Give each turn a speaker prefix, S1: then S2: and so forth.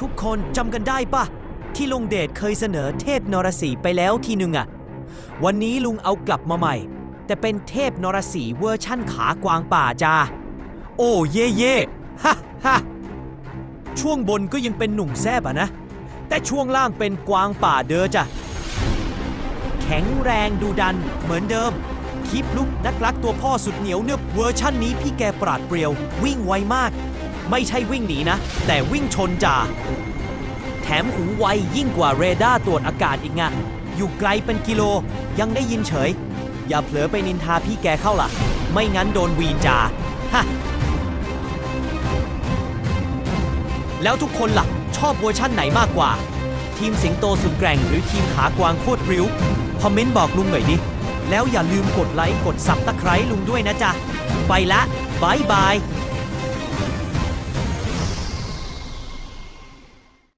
S1: ทุกคนจำกันได้ปะที่ลุงเดชเคยเสนอเทพนรสีไปแล้วทีหนึ่งอะวันนี้ลุงเอากลับมาใหม่ แต่เป็นเทพนรสีเวอร์ชั่นขากวางป่าจ้าโอ้เย่เย่ฮ่าฮ่าช่วงบนก็ยังเป็นหนุ่มแซบอะนะ แต่ช่วงล่างเป็นกวางป่าเด้อจ้ะแข็งแรงดูดันเหมือนเดิมคลิปลุกนักรักตัวพ่อสุดเหนียวเนืบเวอร์ชั่นนี้พี่แกปราดเปรียว วิ่งไวมาก ไม่ใช่วิ่งหนีนะ แต่วิ่งชนจ่าแถมหูไวยิ่งกว่าเรดาร์ตรวจอากาศอีกไงอยู่ไกลเป็นกิโลยังได้ยินเฉย อย่าเผลอไปนินทาพี่แกเข้าล่ะ ไม่งั้นโดนวีนจ่าฮะแล้วทุกคนล่ะ ชอบเวอร์ชั่นไหนมากกว่า ทีมสิงโตสุดแกร่งหรือทีมขากวางโคตรริ้ว คอมเมนต์บอกลุงหน่อยดิ แล้วอย่าลืมกดไลค์กดซับตะไคร้ลุงด้วยนะจ๊ะ ไปละบายบาย